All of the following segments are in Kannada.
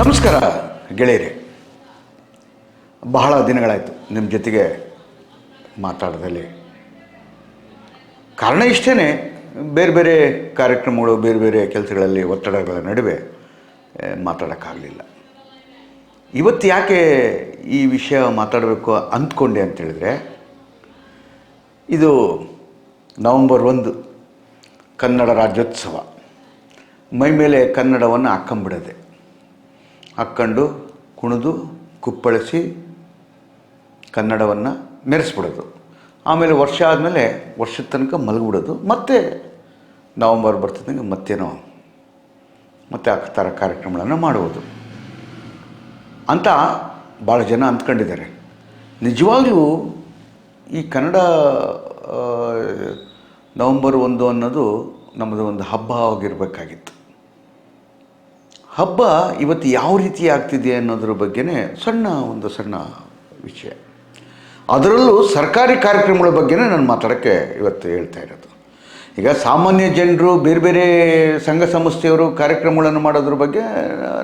ನಮಸ್ಕಾರ ಗೆಳೆಯರೆ. ಬಹಳ ದಿನಗಳಾಯಿತು ನಿಮ್ಮ ಜೊತೆಗೆ ಮಾತಾಡೋದಲ್ಲಿ ಕಾರಣ ಇಷ್ಟೇ ಬೇರೆ ಬೇರೆ ಕಾರ್ಯಕ್ರಮಗಳು, ಬೇರೆ ಬೇರೆ ಕೆಲಸಗಳಲ್ಲಿ ಒತ್ತಡಗಳ ನಡುವೆ ಮಾತಾಡೋಕ್ಕಾಗಲಿಲ್ಲ. ಇವತ್ತು ಯಾಕೆ ಈ ವಿಷಯ ಮಾತಾಡಬೇಕು ಅಂದ್ಕೊಂಡೆ ಅಂತೇಳಿದ್ರೆ, ಇದು ನವಂಬರ್ ಒಂದು, ಕನ್ನಡ ರಾಜ್ಯೋತ್ಸವ. ಮೈ ಮೇಲೆ ಕನ್ನಡವನ್ನು ಹಾಕ್ಕೊಂಬಿಡೋದೆ ಹಾಕ್ಕೊಂಡು ಕುಣಿದು, ಕುಪ್ಪಳಿಸಿ ಕನ್ನಡವನ್ನು ಮೆರೆಸ್ಬಿಡೋದು. ಆಮೇಲೆ ವರ್ಷ ಆದಮೇಲೆ ವರ್ಷದ ತನಕ ಮಲಗಿಬಿಡೋದು. ಮತ್ತೆ ನವಂಬರ್ ಬರ್ತಿದ್ದಂಗೆ ಮತ್ತೇನೋ ಮತ್ತೆ ಆ ಥರ ಕಾರ್ಯಕ್ರಮಗಳನ್ನು ಮಾಡುವುದು. ಅಂತ ಭಾಳ ಜನ ಅಂದ್ಕೊಂಡಿದ್ದಾರೆ. ನಿಜವಾಗಲೂ ಈ ಕನ್ನಡ ನವಂಬರ್ ಒಂದು ಅನ್ನೋದು ನಮ್ಮದು ಒಂದು ಹಬ್ಬ ಆಗಿರಬೇಕಾಗಿತ್ತು. ಹಬ್ಬ ಇವತ್ತು ಯಾವ ರೀತಿ ಆಗ್ತಿದೆ ಅನ್ನೋದ್ರ ಬಗ್ಗೆನೇ ಸಣ್ಣ ಒಂದು ಸಣ್ಣ ವಿಷಯ. ಅದರಲ್ಲೂ ಸರ್ಕಾರಿ ಕಾರ್ಯಕ್ರಮಗಳ ಬಗ್ಗೆನೇ ನಾನು ಮಾತಾಡೋಕ್ಕೆ ಇವತ್ತು ಹೇಳ್ತಾ ಇರೋದು. ಈಗ ಸಾಮಾನ್ಯ ಜನರು ಬೇರೆ ಬೇರೆ ಸಂಘ ಸಂಸ್ಥೆಯವರು ಕಾರ್ಯಕ್ರಮಗಳನ್ನು ಮಾಡೋದ್ರ ಬಗ್ಗೆ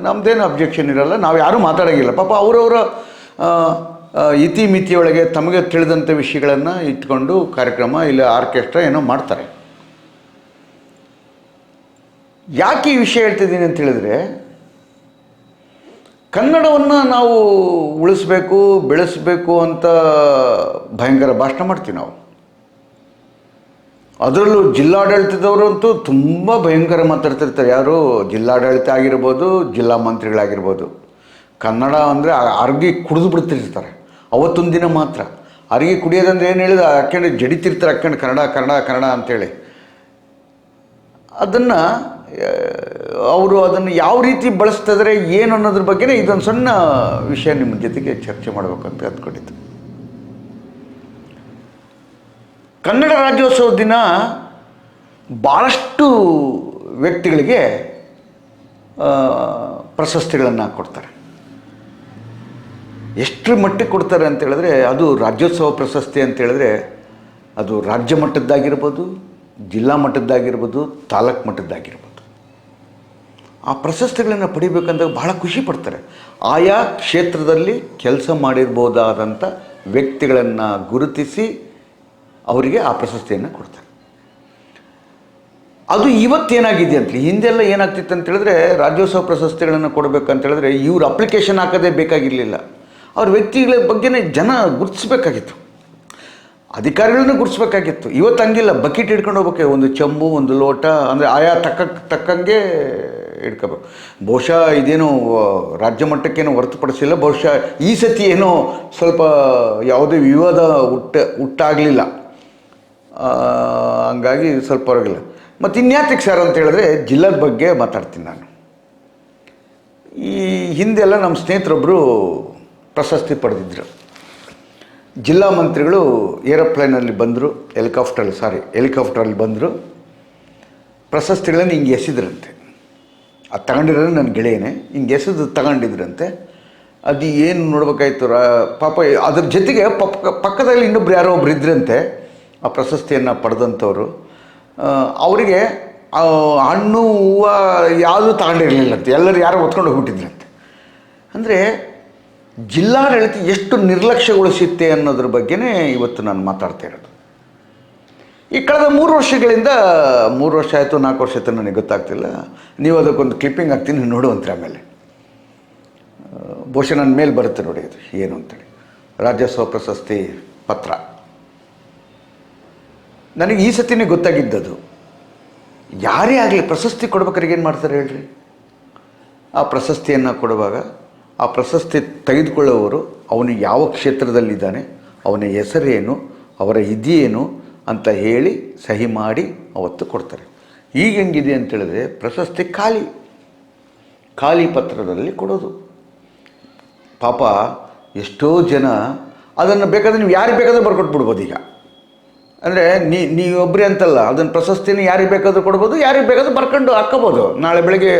ನಮ್ಮದೇನು ಅಬ್ಜೆಕ್ಷನ್ ಇರಲ್ಲ. ನಾವು ಯಾರೂ ಮಾತಾಡೋಂಗಿಲ್ಲ. ಪಾಪ ಅವರವರ ಇತಿಮಿತಿಯೊಳಗೆ ತಮಗೆ ತಿಳಿದಂಥ ವಿಷಯಗಳನ್ನು ಇಟ್ಕೊಂಡು ಕಾರ್ಯಕ್ರಮ ಇಲ್ಲ ಆರ್ಕೆಸ್ಟ್ರಾ ಏನೋ ಮಾಡ್ತಾರೆ. ಯಾಕೆ ಈ ವಿಷಯ ಹೇಳ್ತಿದ್ದೀನಿ ಅಂತ ಹೇಳಿದ್ರೆ ಕನ್ನಡವನ್ನು ನಾವು ಉಳಿಸ್ಬೇಕು, ಬೆಳೆಸಬೇಕು ಅಂತ ಭಯಂಕರ ಭಾಷಣ ಮಾಡ್ತೀವಿ ನಾವು. ಅದರಲ್ಲೂ ಜಿಲ್ಲಾಡಳಿತದವರಂತೂ ತುಂಬ ಭಯಂಕರ ಮಾತಾಡ್ತಿರ್ತಾರೆ. ಯಾರು? ಜಿಲ್ಲಾಡಳಿತ ಆಗಿರ್ಬೋದು, ಜಿಲ್ಲಾ ಮಂತ್ರಿಗಳಾಗಿರ್ಬೋದು. ಕನ್ನಡ ಅಂದರೆ ಅರ್ಗಿ ಕುಡಿದು ಬಿಡ್ತಿರ್ತಾರೆ. ಅವತ್ತೊಂದು ದಿನ ಮಾತ್ರ. ಅರ್ಗಿ ಕುಡಿಯೋದಂದ್ರೆ ಏನು ಹೇಳಿದ ಹಾಕ್ಕೊಂಡು ಜಡಿತಿರ್ತಾರೆ ಅಕ್ಕಂಡು ಕನ್ನಡ ಕನ್ನಡ ಕನ್ನಡ ಅಂತೇಳಿ. ಅದನ್ನು ಅವರು ಅದನ್ನು ಯಾವ ರೀತಿ ಬಳಸ್ತಿದ್ರೆ ಏನು ಅನ್ನೋದ್ರ ಬಗ್ಗೆನೇ ಇದೊಂದು ಸಣ್ಣ ವಿಷಯ ನಿಮ್ಮ ಜೊತೆಗೆ ಚರ್ಚೆ ಮಾಡಬೇಕಂತ ಅಂದ್ಕೊಂಡಿತ್ತು ಕನ್ನಡ ರಾಜ್ಯೋತ್ಸವ ದಿನ ಭಾಳಷ್ಟು ವ್ಯಕ್ತಿಗಳಿಗೆ ಪ್ರಶಸ್ತಿಗಳನ್ನು ಕೊಡ್ತಾರೆ. ಎಷ್ಟರ ಮಟ್ಟಿಗೆ ಕೊಡ್ತಾರೆ ಅಂತ ಹೇಳಿದ್ರೆ, ಅದು ರಾಜ್ಯೋತ್ಸವ ಪ್ರಶಸ್ತಿ ಅಂತ ಹೇಳಿದ್ರೆ, ಅದು ರಾಜ್ಯ ಮಟ್ಟದ್ದಾಗಿರ್ಬೋದು, ಜಿಲ್ಲಾ ಮಟ್ಟದ್ದಾಗಿರ್ಬೋದು, ತಾಲೂಕು ಮಟ್ಟದ್ದಾಗಿರ್ಬೋದು. ಆ ಪ್ರಶಸ್ತಿಗಳನ್ನು ಪಡಿಬೇಕಂದಾಗ ಬಹಳ ಖುಷಿ ಪಡ್ತಾರೆ. ಆಯಾ ಕ್ಷೇತ್ರದಲ್ಲಿ ಕೆಲಸ ಮಾಡಿರ್ಬೋದಾದಂಥ ವ್ಯಕ್ತಿಗಳನ್ನು ಗುರುತಿಸಿ ಅವರಿಗೆ ಆ ಪ್ರಶಸ್ತಿಯನ್ನು ಕೊಡ್ತಾರೆ. ಅದು ಇವತ್ತೇನಾಗಿದೆ ಅಂತೇಳಿ ಹಿಂದೆಲ್ಲ ಏನಾಗ್ತಿತ್ತು ಅಂತ ಹೇಳಿದ್ರೆ ರಾಜ್ಯೋತ್ಸವ ಪ್ರಶಸ್ತಿಗಳನ್ನು ಕೊಡಬೇಕಂತ ಹೇಳಿದ್ರೆ ಇವ್ರು ಅಪ್ಲಿಕೇಶನ್ ಹಾಕೋದೇ ಬೇಕಾಗಿರಲಿಲ್ಲ. ಅವ್ರ ವ್ಯಕ್ತಿಗಳ ಬಗ್ಗೆನೇ ಜನ ಗುರುತಿಸ್ಬೇಕಾಗಿತ್ತು. ಅಧಿಕಾರಿಗಳನ್ನ ಗುರುತಿಸ್ಬೇಕಾಗಿತ್ತು. ಇವತ್ತು ಹಂಗಿಲ್ಲ ಬಕೆಟ್ ಹಿಡ್ಕೊಂಡು ಹೋಗ್ಬೇಕು. ಒಂದು ಚಂಬು ಒಂದು ಲೋಟ, ಅಂದರೆ ಆಯಾ ತಕ್ಕ, ತಕ್ಕಂಗೆ ಹಿಡ್ಕೋಬೇಕು ಬಹುಶಃ ಇದೇನು ರಾಜ್ಯ ಮಟ್ಟಕ್ಕೇನು ಹೊರತುಪಡಿಸಿಲ್ಲ, ಬಹುಶಃ ಈ ಸತಿ ಏನೋ ಸ್ವಲ್ಪ ಯಾವುದೇ ವಿವಾದ ಹುಟ್ಟ, ಹುಟ್ಟಾಗಲಿಲ್ಲ. ಹಂಗಾಗಿ ಸ್ವಲ್ಪ ಹೊರಗಿಲ್ಲ ಮತ್ತು ಇನ್ಯಾತಿಗೆ ಸರ್ ಅಂತ ಹೇಳಿದ್ರೆ ಜಿಲ್ಲದ ಬಗ್ಗೆ ಮಾತಾಡ್ತೀನಿ ನಾನು. ಈ ಹಿಂದೆಲ್ಲ ನಮ್ಮ ಸ್ನೇಹಿತರೊಬ್ಬರು ಪ್ರಶಸ್ತಿ ಪಡೆದಿದ್ದರು ಜಿಲ್ಲಾ ಮಂತ್ರಿಗಳು ಏರೋಪ್ಲೇನಲ್ಲಿ ಬಂದರು ಹೆಲಿಕಾಪ್ಟ್ರಲ್ಲಿ ಸಾರಿ ಹೆಲಿಕಾಪ್ಟ್ರಲ್ಲಿ ಬಂದರು. ಪ್ರಶಸ್ತಿಗಳನ್ನು ಹಿಂಗೆ ಎಸೆದ್ರಂತೆ. ಅದು ತಗೊಂಡಿರೋದು ನನ್ನ ಗೆಳೆಯನೇ. ಹಿಂಗೆ ಎಸೆದು ತಗೊಂಡಿದ್ರಂತೆ. ಅದು ಏನು ನೋಡ್ಬೇಕಾಯ್ತು ರಾ, ಪಾಪ ಅದ್ರ ಜೊತೆಗೆ ಪಕ್ಕ ಪಕ್ಕದಲ್ಲಿ ಇನ್ನೊಬ್ರು ಯಾರೋ ಒಬ್ರು ಇದ್ರಂತೆ, ಆ ಪ್ರಶಸ್ತಿಯನ್ನು ಪಡೆದಂಥವ್ರು. ಅವರಿಗೆ ಹಣ್ಣು, ಹೂವು ಯಾವುದೂ ತಗೊಂಡಿರಲಿಲ್ಲಂತೆ. ಎಲ್ಲರೂ ಯಾರೋ ಹೊತ್ಕೊಂಡು ಹೋಗ್ಬಿಟ್ಟಿದ್ರಂತೆ. ಅಂದರೆ ಜಿಲ್ಲಾಡಳಿತ ಎಷ್ಟು ನಿರ್ಲಕ್ಷ್ಯಗೊಳಿಸುತ್ತೆ ಅನ್ನೋದ್ರ ಬಗ್ಗೆನೇ ಇವತ್ತು ನಾನು ಮಾತಾಡ್ತಾ ಇರೋದು. ಈ ಕಳೆದ ಮೂರು ವರ್ಷಗಳಿಂದ, ಮೂರು ವರ್ಷ ಆಯಿತು, ನಾಲ್ಕು ವರ್ಷ ಆಯಿತು ನನಗೆ ಗೊತ್ತಾಗ್ತಿಲ್ಲ. ನೀವು ಅದಕ್ಕೊಂದು ಕ್ಲಿಪ್ಪಿಂಗ್ ಹಾಕ್ತೀನಿ ನೋಡುವಂತ್ರಿ ಆಮೇಲೆ. ಬಹುಶಃ ನನ್ನ ಮೇಲೆ ಬರುತ್ತೆ ನೋಡಿ ಅದು, ಏನು ಅಂತೇಳಿ. ರಾಜ್ಯೋತ್ಸವ ಪ್ರಶಸ್ತಿ ಪತ್ರ. ನನಗೆ ಈ ಸತಿನೇ ಗೊತ್ತಾಗಿದ್ದದು. ಯಾರೇ ಆಗಲಿ ಪ್ರಶಸ್ತಿ ಕೊಡ್ಬೇಕಾದ್ರೆ ಏನು ಮಾಡ್ತಾರೆ ಹೇಳ್ರಿ? ಆ ಪ್ರಶಸ್ತಿಯನ್ನು ಕೊಡುವಾಗ, ಆ ಪ್ರಶಸ್ತಿ ತೆಗೆದುಕೊಳ್ಳುವವರು, ಅವನು ಯಾವ ಕ್ಷೇತ್ರದಲ್ಲಿದ್ದಾನೆ, ಅವನ ಹೆಸರೇನು, ಅವರ ಇದೇನು ಅಂತ ಹೇಳಿ ಸಹಿ ಮಾಡಿ ಅವತ್ತು ಕೊಡ್ತಾರೆ. ಈಗ ಹೆಂಗಿದೆ ಅಂತೇಳಿದ್ರೆ ಪ್ರಶಸ್ತಿ ಖಾಲಿ. ಖಾಲಿ ಪತ್ರದಲ್ಲಿ ಕೊಡೋದು. ಪಾಪ ಎಷ್ಟೋ ಜನ ಅದನ್ನು ಬೇಕಾದ್ರೆ ನೀವು ಯಾರಿಗೆ ಬೇಕಾದರೂ ಬರ್ಕೊಟ್ಬಿಡ್ಬೋದು ಈಗ. ಅಂದರೆ ನೀ ನೀವೊಬ್ಬರೇ ಅಂತಲ್ಲ, ಅದನ್ನು ಪ್ರಶಸ್ತಿನ ಯಾರಿಗೆ ಬೇಕಾದರೂ ಕೊಡ್ಬೋದು, ಯಾರಿಗೆ ಬೇಕಾದ್ರೂ ಬರ್ಕೊಂಡು ಹಾಕ್ಕೋಬೋದು. ನಾಳೆ ಬೆಳಗ್ಗೆ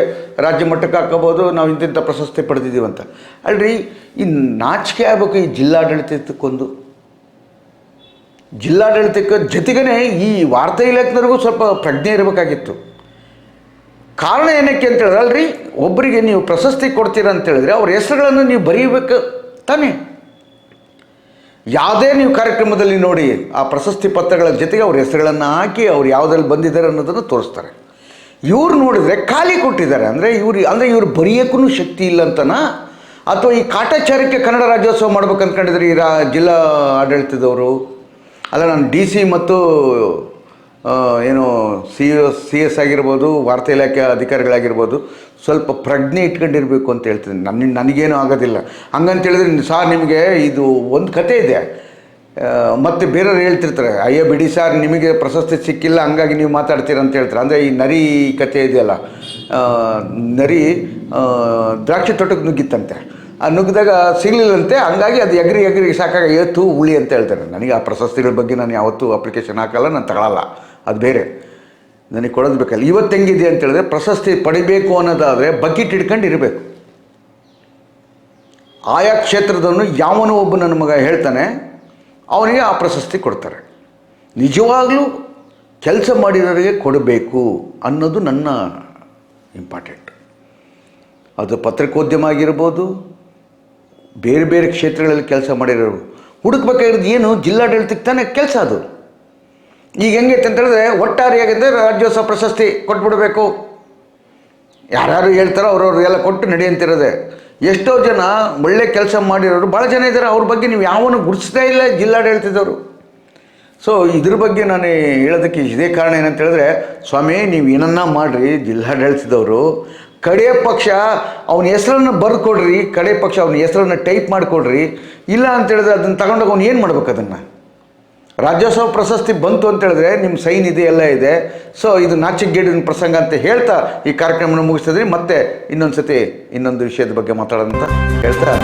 ರಾಜ್ಯ ಮಟ್ಟಕ್ಕೆ ಹಾಕ್ಕೋಬೋದು, ನಾವು ಇಂತಿಂಥ ಪ್ರಶಸ್ತಿ ಪಡೆದಿದ್ದೀವಿ ಅಂತ. ಅಲ್ರಿ, ಈ ನಾಚಿಕೆ ಆಗಬೇಕು ಈ ಜಿಲ್ಲಾಡಳಿತಕ್ಕೊಂದು ಜಿಲ್ಲಾಡಳಿತಕ್ಕೆ ಜೊತೆಗೇ ಈ ವಾರ್ತಾ ಇಲಾಖೆನವ್ರಿಗೂ ಸ್ವಲ್ಪ ಪ್ರಜ್ಞೆ ಇರಬೇಕಾಗಿತ್ತು. ಕಾರಣ ಏನಕ್ಕೆ ಅಂತ ಹೇಳಿದ್ರಲ್ರಿ, ಒಬ್ಬರಿಗೆ ನೀವು ಪ್ರಶಸ್ತಿ ಕೊಡ್ತೀರ ಅಂತ ಹೇಳಿದ್ರೆ ಅವ್ರ ಹೆಸರುಗಳನ್ನು ನೀವು ಬರೀಬೇಕು ತಾನೇ. ಯಾವುದೇ ನೀವು ಕಾರ್ಯಕ್ರಮದಲ್ಲಿ ನೋಡಿ ಆ ಪ್ರಶಸ್ತಿ ಪತ್ರಗಳ ಜೊತೆಗೆ ಅವ್ರ ಹೆಸರುಗಳನ್ನು ಹಾಕಿ ಅವ್ರು ಯಾವುದ್ರಲ್ಲಿ ಬಂದಿದ್ದಾರೆ ಅನ್ನೋದನ್ನು ತೋರಿಸ್ತಾರೆ. ಇವ್ರು ನೋಡಿದರೆ ಖಾಲಿ ಕೊಟ್ಟಿದ್ದಾರೆ ಅಂದರೆ ಇವ್ರು ಅಂದರೆ ಇವ್ರು ಬರೆಯೋಕ್ಕೂ ಶಕ್ತಿ ಇಲ್ಲ ಅಂತನಾ? ಅಥವಾ ಈ ಕಾಟಾಚಾರಕ್ಕೆ ಕನ್ನಡ ರಾಜ್ಯೋತ್ಸವ ಮಾಡ್ಬೇಕು ಅಂದ್ಕೊಂಡಿದ್ರೆ ಈ ರಾ, ಜಿಲ್ಲಾ ಆಡಳಿತದವರು? ಅಲ್ಲ, ನಾನು ಡಿ ಸಿ ಮತ್ತು ಏನು ಸಿ ಸಿ ಎಸ್ ಆಗಿರ್ಬೋದು, ವಾರ್ತಾ ಇಲಾಖೆ ಅಧಿಕಾರಿಗಳಾಗಿರ್ಬೋದು, ಸ್ವಲ್ಪ ಪ್ರಜ್ಞೆ ಇಟ್ಕೊಂಡಿರಬೇಕು ಅಂತ ಹೇಳ್ತೀನಿ ನನ್ನ ನನಗೇನು ಆಗೋದಿಲ್ಲ. ಹಂಗಂತೇಳಿದ್ರೆ ಸಾರ್ ನಿಮಗೆ ಇದು ಒಂದು ಕತೆ ಇದೆ. ಮತ್ತೆ ಬೇರೆಯವ್ರು ಹೇಳ್ತಿರ್ತಾರೆ, ಅಯ್ಯೋ ಬಿಡಿ ಸರ್, ನಿಮಗೆ ಪ್ರಶಸ್ತಿ ಸಿಕ್ಕಿಲ್ಲ, ಹಂಗಾಗಿ ನೀವು ಮಾತಾಡ್ತೀರ ಅಂತ ಹೇಳ್ತಾರೆ. ಅಂದರೆ ಈ ನರಿ ಕತೆ ಇದೆಯಲ್ಲ ನರಿ ದ್ರಾಕ್ಷಿ ತೋಟಕ್ಕೆ ನುಗ್ಗಿತ್ತಂತೆ. ಆ ನುಗ್ಗಿದಾಗ ಸಿಗಲಿಲ್ಲಂತೆ, ಹಂಗಾಗಿ ಅದು ಎಗ್ರಿ ಎಗ್ರಿ ಸಾಕಾಗ ಏತು ಉಳಿ ಅಂತ ಹೇಳ್ತಾರೆ. ನನಗೆ ಆ ಪ್ರಶಸ್ತಿಗಳ ಬಗ್ಗೆ ನಾನು ಯಾವತ್ತೂ ಅಪ್ಲಿಕೇಶನ್ ಹಾಕಲ್ಲ, ನಾನು ತಗೊಳ್ಳಲ್ಲ ಅದು ಬೇರೆ. ನನಗೆ ಕೊಡೋದು ಬೇಕಲ್ಲ. ಇವತ್ತು ಹೆಂಗಿದೆ ಅಂತ ಹೇಳಿದ್ರೆ ಪ್ರಶಸ್ತಿ ಪಡಿಬೇಕು ಅನ್ನೋದಾದರೆ ಬಕೆಟ್ ಹಿಡ್ಕೊಂಡು ಇರಬೇಕು. ಆಯಾ ಕ್ಷೇತ್ರದವನು ಯಾವನೋ ಒಬ್ಬ ನನ್ನ ಮಗ ಹೇಳ್ತಾನೆ, ಅವನಿಗೆ ಆ ಪ್ರಶಸ್ತಿ ಕೊಡ್ತಾರೆ. ನಿಜವಾಗಲೂ ಕೆಲಸ ಮಾಡಿರೋರಿಗೆ ಕೊಡಬೇಕು ಅನ್ನೋದು ನನ್ನ ಇಂಪಾರ್ಟೆಂಟ್. ಅದು ಪತ್ರಿಕೋದ್ಯಮ ಆಗಿರ್ಬೋದು ಬೇರೆ ಬೇರೆ ಕ್ಷೇತ್ರಗಳಲ್ಲಿ ಕೆಲಸ ಮಾಡಿರೋರು. ಹುಡುಕ್ಬೇಕಾಗಿರೋದು ಏನು? ಜಿಲ್ಲಾಡಳಿತಕ್ಕೆ ತಾನೇ ಕೆಲಸ ಅದು. ಈಗ ಹೆಂಗೈತೆ ಅಂತ ಹೇಳಿದ್ರೆ ಒಟ್ಟಾರೆಯಾಗಿದ್ದರೆ ರಾಜ್ಯೋತ್ಸವ ಪ್ರಶಸ್ತಿ ಕೊಟ್ಬಿಡಬೇಕು. ಯಾರ್ಯಾರು ಹೇಳ್ತಾರೋ ಅವ್ರವ್ರು ಎಲ್ಲ ಕೊಟ್ಟು ನಡೆಯಂತಿರೋದೆ. ಎಷ್ಟೋ ಜನ ಒಳ್ಳೆ ಕೆಲಸ ಮಾಡಿರೋರು ಭಾಳ ಜನ ಇದ್ದಾರೆ. ಅವ್ರ ಬಗ್ಗೆ ನೀವು ಯಾವನು ಗುರುತಿಸ್ತಾ ಇಲ್ಲ ಜಿಲ್ಲಾಡಳಿತದವರು. ಸೊ ಇದ್ರ ಬಗ್ಗೆ ನಾನು ಹೇಳೋದಕ್ಕೆ ಇದೇ ಕಾರಣ ಏನಂತ ಹೇಳಿದ್ರೆ, ಸ್ವಾಮಿ, ನೀವು ಏನನ್ನ ಮಾಡಿರಿ, ಜಿಲ್ಲಾಡಳಿತದವರು ಕಡೆಯ ಪಕ್ಷ ಅವನ ಹೆಸರನ್ನು ಬರೆದು ಕೊಡ್ರಿ ಕಡೆ ಪಕ್ಷ ಅವನ ಹೆಸರನ್ನು ಟೈಪ್ ಮಾಡಿಕೊಡ್ರಿ, ಇಲ್ಲ ಅಂತ ಹೇಳಿದ್ರೆ ಅದನ್ನು ತಗೊಂಡೋಗಿ ಅವ್ನು ಏನು ಮಾಡ್ಬೇಕು ಅದನ್ನು? ರಾಜ್ಯೋತ್ಸವ ಪ್ರಶಸ್ತಿ ಬಂತು ಅಂತ ಹೇಳಿದ್ರೆ ನಿಮ್ಮ ಸೈನ್ ಇದೆ, ಎಲ್ಲ ಇದೆ. ಸೊ ಇದು ನಾಚಿಗೇಡಿನ ಪ್ರಸಂಗ ಅಂತ ಹೇಳ್ತಾ ಈ ಕಾರ್ಯಕ್ರಮವನ್ನು ಮುಗಿಸಿದ್ರಿ ಮತ್ತೆ ಇನ್ನೊಂದು ಸತಿ ಇನ್ನೊಂದು ವಿಷಯದ ಬಗ್ಗೆ ಮಾತಾಡೋದಂತ ಹೇಳ್ತಾ